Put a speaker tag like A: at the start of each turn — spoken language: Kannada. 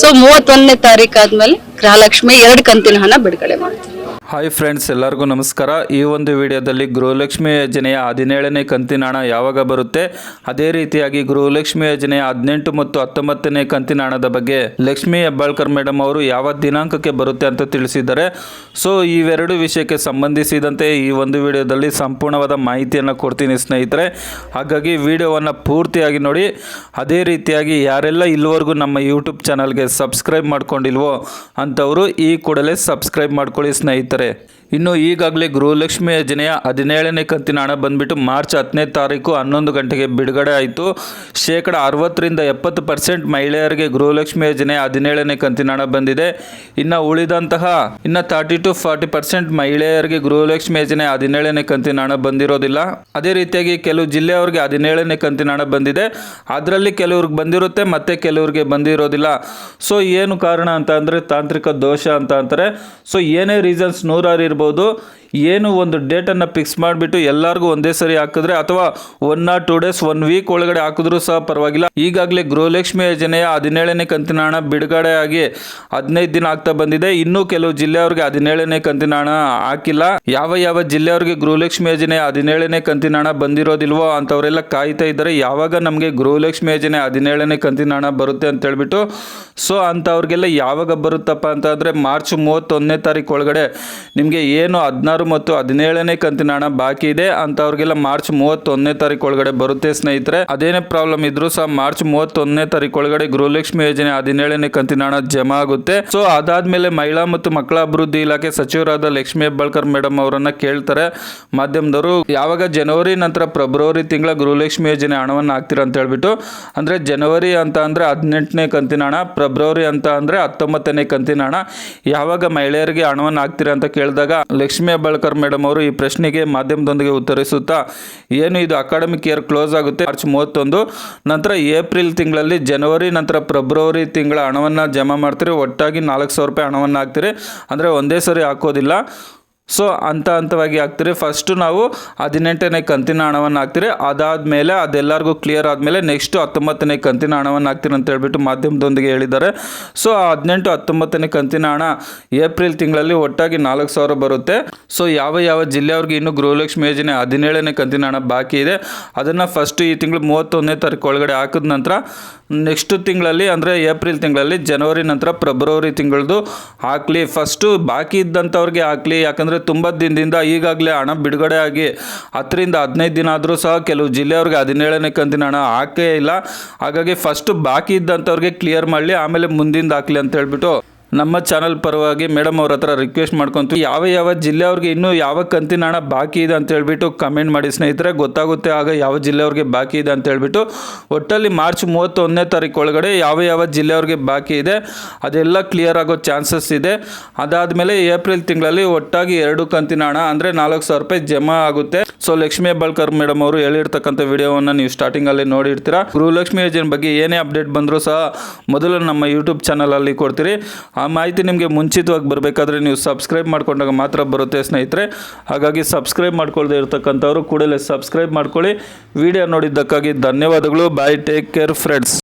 A: ಸೊ ಮೂವತ್ತೊಂದನೇ ತಾರೀಕು ಆದ್ಮೇಲೆ ಗೃಹಲಕ್ಷ್ಮಿ ಎರಡು ಕಂತಿನ ಹಣ ಬಿಡುಗಡೆ ಮಾಡ್ತೀವಿ.
B: ಹಾಯ್ ಫ್ರೆಂಡ್ಸ್ ಎಲ್ಲರಿಗೂ ನಮಸ್ಕಾರ. ಈ ಒಂದು ವಿಡಿಯೋದಲ್ಲಿ ಗೃಹಲಕ್ಷ್ಮಿ ಯೋಜನೆಯ ಹದಿನೇಳನೇ ಕಂತಿನ ಹಣ ಯಾವಾಗ ಬರುತ್ತೆ? ಅದೇ ರೀತಿಯಾಗಿ ಗೃಹಲಕ್ಷ್ಮಿ ಯೋಜನೆಯ ಹದಿನೆಂಟು ಮತ್ತು ಹತ್ತೊಂಬತ್ತನೇ ಕಂತಿನ ಹಣದ ಬಗ್ಗೆ ಲಕ್ಷ್ಮಿ ಹೆಬ್ಬಾಳ್ಕರ್ ಮೇಡಮ್ ಅವರು ಯಾವ ದಿನಾಂಕಕ್ಕೆ ಬರುತ್ತೆ ಅಂತ ತಿಳಿಸಿದ್ದಾರೆ. ಸೊ ಇವೆರಡು ವಿಷಯಕ್ಕೆ ಸಂಬಂಧಿಸಿದಂತೆ ಈ ಒಂದು ವಿಡಿಯೋದಲ್ಲಿ ಸಂಪೂರ್ಣವಾದ ಮಾಹಿತಿಯನ್ನು ಕೊಡ್ತೀನಿ ಸ್ನೇಹಿತರೆ. ಹಾಗಾಗಿ ವಿಡಿಯೋವನ್ನು ಪೂರ್ತಿಯಾಗಿ ನೋಡಿ. ಅದೇ ರೀತಿಯಾಗಿ ಯಾರೆಲ್ಲ ಇಲ್ಲಿವರೆಗೂ ನಮ್ಮ ಯೂಟ್ಯೂಬ್ ಚಾನಲ್ಗೆ ಸಬ್ಸ್ಕ್ರೈಬ್ ಮಾಡ್ಕೊಂಡಿಲ್ವೋ ಅಂಥವರು ಈ ಕೂಡಲೇ ಸಬ್ಸ್ಕ್ರೈಬ್ ಮಾಡ್ಕೊಳ್ಳಿ ಸ್ನೇಹಿತರೆ. ಇನ್ನು ಈಗಾಗಲೇ ಗೃಹಲಕ್ಷ್ಮಿ ಯೋಜನೆಯ ಹದಿನೇಳನೇ ಕಂತಿನ ಹಣ ಬಂದ್ಬಿಟ್ಟು ಮಾರ್ಚ್ ಹತ್ತನೇ ತಾರೀಕು ಹನ್ನೊಂದು ಗಂಟೆಗೆ ಬಿಡುಗಡೆ ಆಯಿತು. ಶೇಕಡ ಅರವತ್ತರಿಂದ ಎಪ್ಪತ್ತು ಪರ್ಸೆಂಟ್ ಮಹಿಳೆಯರಿಗೆ ಗೃಹಲಕ್ಷ್ಮಿ ಯೋಜನೆಯ ಹದಿನೇಳನೇ ಕಂತಿನ ಹಣ ಬಂದಿದೆ. ಇನ್ನು ಉಳಿದಂತಹ ಇನ್ನು ತರ್ಟಿ ಟು ಫಾರ್ಟಿ ಪರ್ಸೆಂಟ್ ಮಹಿಳೆಯರಿಗೆ ಗೃಹಲಕ್ಷ್ಮಿ ಯೋಜನೆ ಹದಿನೇಳನೇ ಕಂತಿನ ಹಣ ಬಂದಿರೋದಿಲ್ಲ. ಅದೇ ರೀತಿಯಾಗಿ ಕೆಲವು ಜಿಲ್ಲೆಯವರಿಗೆ ಹದಿನೇಳನೇ ಕಂತಿನ ಹಣ ಬಂದಿದೆ. ಅದರಲ್ಲಿ ಕೆಲವ್ರಿಗೆ ಬಂದಿರುತ್ತೆ, ಮತ್ತೆ ಕೆಲವ್ರಿಗೆ ಬಂದಿರೋದಿಲ್ಲ. ಸೊ ಏನು ಕಾರಣ ಅಂತ ತಾಂತ್ರಿಕ ದೋಷ ಅಂತ ಅಂತಾರೆ. ಸೊ ಏನೇ ರೀಸನ್ಸ್ ನೂರಾರು ಇರ್ಬೋದು. ಏನು ಒಂದು ಡೇಟನ್ನು ಫಿಕ್ಸ್ ಮಾಡಿಬಿಟ್ಟು ಎಲ್ಲರಿಗೂ ಒಂದೇ ಸರಿ ಹಾಕಿದ್ರೆ ಅಥವಾ one or two days one week ಒಳಗಡೆ ಹಾಕಿದ್ರೂ ಸಹ ಪರವಾಗಿಲ್ಲ. ಈಗಾಗಲೇ ಗೃಹಲಕ್ಷ್ಮಿ ಯೋಜನೆಯ ಹದಿನೇಳನೇ ಕಂತಿನ ಹಣ ಬಿಡುಗಡೆ ಆಗಿ ಹದಿನೈದು ದಿನ ಆಗ್ತಾ ಬಂದಿದೆ. ಇನ್ನೂ ಕೆಲವು ಜಿಲ್ಲೆಯವರಿಗೆ ಹದಿನೇಳನೇ ಕಂತಿನ ಹಣ ಹಾಕಿಲ್ಲ. ಯಾವ ಯಾವ ಜಿಲ್ಲೆಯವರಿಗೆ ಗೃಹಲಕ್ಷ್ಮಿ ಯೋಜನೆ ಹದಿನೇಳನೇ ಕಂತಿನ ಹಣ ಬಂದಿರೋದಿಲ್ವೋ ಅಂಥವರೆಲ್ಲ ಕಾಯ್ತಾ ಇದ್ದಾರೆ. ಯಾವಾಗ ನಮಗೆ ಗೃಹಲಕ್ಷ್ಮಿ ಯೋಜನೆ ಹದಿನೇಳನೇ ಕಂತಿನ ಹಣ ಬರುತ್ತೆ ಅಂತ ಹೇಳ್ಬಿಟ್ಟು, ಸೊ ಅಂಥವ್ರಿಗೆಲ್ಲ ಯಾವಾಗ ಬರುತ್ತಪ್ಪ ಅಂತ ಅಂದರೆ ಮಾರ್ಚ್ ಮೂವತ್ತೊಂದನೇ ತಾರೀಕು ಒಳಗಡೆ ನಿಮಗೆ ಏನು ಹದಿನಾರು ಮತ್ತು ಹದಿನೇಳನೇ ಕಂತಿನ ಹಣ ಬಾಕಿ ಇದೆ ಅಂಥವ್ರಿಗೆಲ್ಲ ಮಾರ್ಚ್ ಮೂವತ್ತೊಂದನೇ ತಾರೀಕು ಒಳಗಡೆ ಬರುತ್ತೆ ಸ್ನೇಹಿತರೆ. ಅದೇನೇ ಪ್ರಾಬ್ಲಮ್ ಇದ್ರು ಸಹ ಮಾರ್ಚ್ ಮೂವತ್ತೊಂದನೇ ತಾರೀಕು ಒಳಗಡೆ ಗೃಹಲಕ್ಷ್ಮಿ ಯೋಜನೆ ಹದಿನೇಳನೇ ಕಂತಿನ ಹಣ ಜಮಾ ಆಗುತ್ತೆ. ಸೊ ಅದಾದ್ಮೇಲೆ ಮಹಿಳಾ ಮತ್ತು ಮಕ್ಕಳ ಅಭಿವೃದ್ಧಿ ಇಲಾಖೆ ಸಚಿವರಾದ ಲಕ್ಷ್ಮೀ ಹೆಬ್ಬಾಳ್ಕರ್ ಮೇಡಮ್ ಅವರನ್ನ ಕೇಳ್ತಾರೆ. ಮಾಧ್ಯಮದವರು, ಯಾವಾಗ ಜನವರಿ ನಂತರ ಫೆಬ್ರವರಿ ತಿಂಗಳ ಗೃಹಲಕ್ಷ್ಮಿ ಯೋಜನೆ ಹಣವನ್ನು ಹಾಕ್ತೀರಾ ಅಂತ ಹೇಳ್ಬಿಟ್ಟು, ಅಂದ್ರೆ ಜನವರಿ ಅಂತ ಅಂದ್ರೆ ಹದಿನೆಂಟನೇ ಕಂತಿನ ಹಣ, ಫೆಬ್ರವರಿ ಅಂತ ಅಂದ್ರೆ ಹತ್ತೊಂಬತ್ತನೇ ಕಂತಿನ ಹಣ. ಯಾವಾಗ ಮಹಿಳೆಯರಿಗೆ ಹಣವನ್ನು ಹಾಕ್ತೀರಾ ಅಂತ ಕೇಳಿದಾಗ ಲಕ್ಷ್ಮೀ ಮೇಡಮ್ ಅವರು ಈ ಪ್ರಶ್ನೆಗೆ ಮಾಧ್ಯಮದೊಂದಿಗೆ ಉತ್ತರಿಸುತ್ತಾ, ಏನು ಇದು ಅಕಾಡೆಮಿಕ್ ಇಯರ್ ಕ್ಲೋಸ್ ಆಗುತ್ತೆ? ಮಾರ್ಚ್ ಮೂವತ್ತೊಂದು. ನಂತರ ಏಪ್ರಿಲ್ ತಿಂಗಳಲ್ಲಿ ಜನವರಿ, ನಂತರ ಫೆಬ್ರವರಿ ತಿಂಗಳ ಹಣವನ್ನು ಜಮಾ ಮಾಡ್ತೀರಿ. ಒಟ್ಟಾಗಿ ನಾಲ್ಕು ಸಾವಿರ ರೂಪಾಯಿ ಹಣವನ್ನು ಹಾಕ್ತೀರಿ. ಅಂದರೆ ಒಂದೇ ಸರಿ ಹಾಕೋದಿಲ್ಲ. ಸೊ ಹಂತ ಹಂತವಾಗಿ ಹಾಕ್ತೀರಿ. ಫಸ್ಟು ನಾವು ಹದಿನೆಂಟನೇ ಕಂತಿನ ಹಣವನ್ನು ಹಾಕ್ತೀರಿ. ಅದಾದಮೇಲೆ ಅದೆಲ್ಲರಿಗೂ ಕ್ಲಿಯರ್ ಆದಮೇಲೆ ನೆಕ್ಸ್ಟು ಹತ್ತೊಂಬತ್ತನೇ ಕಂತಿನ ಹಣವನ್ನು ಹಾಕ್ತೀರಿ ಅಂತ ಹೇಳ್ಬಿಟ್ಟು ಮಾಧ್ಯಮದೊಂದಿಗೆ ಹೇಳಿದ್ದಾರೆ. ಸೊ ಹದಿನೆಂಟು, ಹತ್ತೊಂಬತ್ತನೇ ಕಂತಿನ ಹಣ ಏಪ್ರಿಲ್ ತಿಂಗಳಲ್ಲಿ ಒಟ್ಟಾಗಿ ನಾಲ್ಕು ಸಾವಿರ ಬರುತ್ತೆ. ಸೊ ಯಾವ ಯಾವ ಜಿಲ್ಲೆಯವ್ರಿಗೆ ಇನ್ನೂ ಗೃಹಲಕ್ಷ್ಮಿ ಯೋಜನೆ ಹದಿನೇಳನೇ ಕಂತಿನ ಹಣ ಬಾಕಿ ಇದೆ, ಅದನ್ನು ಫಸ್ಟು ಈ ತಿಂಗಳು ಮೂವತ್ತೊಂದನೇ ತಾರೀಕು ಒಳಗಡೆ ಹಾಕಿದ ನಂತರ ನೆಕ್ಸ್ಟ್ ತಿಂಗಳಲ್ಲಿ ಅಂದರೆ ಏಪ್ರಿಲ್ ತಿಂಗಳಲ್ಲಿ ಜನವರಿ ನಂತರ ಫೆಬ್ರವರಿ ತಿಂಗಳದು ಹಾಕಲಿ. ಫಸ್ಟು ಬಾಕಿ ಇದ್ದಂಥವ್ರಿಗೆ ಹಾಕಲಿ. ಯಾಕಂದರೆ ತುಂಬ ದಿನದಿಂದ ಈಗಾಗಲೇ ಹಣ ಬಿಡುಗಡೆ ಆಗಿ ಹತ್ತರಿಂದ ಹದಿನೈದು ದಿನ ಆದರೂ ಸಹ ಕೆಲವು ಜಿಲ್ಲೆಯವ್ರಿಗೆ ಹದಿನೇಳನೇ ಕಂತಿನ ಹಣ ಹಾಕೇ ಇಲ್ಲ. ಹಾಗಾಗಿ ಫಸ್ಟು ಬಾಕಿ ಇದ್ದಂಥವ್ರಿಗೆ ಕ್ಲಿಯರ್ ಮಾಡಲಿ, ಆಮೇಲೆ ಮುಂದಿಂದ ಹಾಕಲಿ ಅಂತ ಹೇಳ್ಬಿಟ್ಟು ನಮ್ಮ ಚಾನಲ್ ಪರವಾಗಿ ಮೇಡಮ್ ಅವ್ರ ಹತ್ರ ರಿಕ್ವೆಸ್ಟ್ ಮಾಡ್ಕೊತೀವಿ. ಯಾವ ಯಾವ ಜಿಲ್ಲೆಯವ್ರಿಗೆ ಇನ್ನೂ ಯಾವ ಕಂತಿನ ಹಣ ಬಾಕಿ ಇದೆ ಅಂತ ಹೇಳ್ಬಿಟ್ಟು ಕಮೆಂಟ್ ಮಾಡಿ ಸ್ನೇಹಿತರೆ, ಗೊತ್ತಾಗುತ್ತೆ ಆಗ ಯಾವ ಜಿಲ್ಲೆಯವ್ರಿಗೆ ಬಾಕಿ ಇದೆ ಅಂತ ಹೇಳ್ಬಿಟ್ಟು. ಒಟ್ಟಲ್ಲಿ ಮಾರ್ಚ್ ಮೂವತ್ತೊಂದನೇ ತಾರೀಕು ಒಳಗಡೆ ಯಾವ ಯಾವ ಜಿಲ್ಲೆಯವ್ರಿಗೆ ಬಾಕಿ ಇದೆ, ಅದೆಲ್ಲ ಕ್ಲಿಯರ್ ಆಗೋ ಚಾನ್ಸಸ್ ಇದೆ. ಅದಾದಮೇಲೆ ಏಪ್ರಿಲ್ ತಿಂಗಳಲ್ಲಿ ಒಟ್ಟಾಗಿ ಎರಡು ಕಂತಿನ ಹಣ, ಅಂದರೆ ನಾಲ್ಕು ಸಾವಿರ ರೂಪಾಯಿ ಜಮಾ ಆಗುತ್ತೆ. ಸೊ ಲಕ್ಷ್ಮಿ ಹೆಬ್ಬಾಳ್ಕರ್ ಮೇಡಮ್ ಅವರು ಹೇಳಿರ್ತಕ್ಕಂಥ ವಿಡಿಯೋವನ್ನು ನೀವು ಸ್ಟಾರ್ಟಿಂಗಲ್ಲಿ ನೋಡಿರ್ತೀರಾ. ಗೃಹಲಕ್ಷ್ಮಿ ಯೋಜನೆ ಬಗ್ಗೆ ಏನೇ ಅಪ್ಡೇಟ್ ಬಂದರೂ ಸಹ ಮೊದಲು ನಮ್ಮ ಯೂಟ್ಯೂಬ್ ಚಾನಲಲ್ಲಿ ಕೊಡ್ತೀರಿ. ಆ ಮಾಹಿತಿ ನಿಮಗೆ ಮುಂಚಿತವಾಗಿ ಬರಬೇಕಾದ್ರೆ ನೀವು ಸಬ್ಸ್ಕ್ರೈಬ್ ಮಾಡ್ಕೊಂಡಾಗ ಮಾತ್ರ ಬರುತ್ತೆ ಸ್ನೇಹಿತರೆ. ಹಾಗಾಗಿ ಸಬ್ಸ್ಕ್ರೈಬ್ ಮಾಡ್ಕೊಳ್ಳದೆ ಇರತಕ್ಕಂಥವ್ರು ಕೂಡಲೇ ಸಬ್ಸ್ಕ್ರೈಬ್ ಮಾಡ್ಕೊಳ್ಳಿ. ವಿಡಿಯೋ ನೋಡಿದ್ದಕ್ಕಾಗಿ ಧನ್ಯವಾದಗಳು. Bye take care friends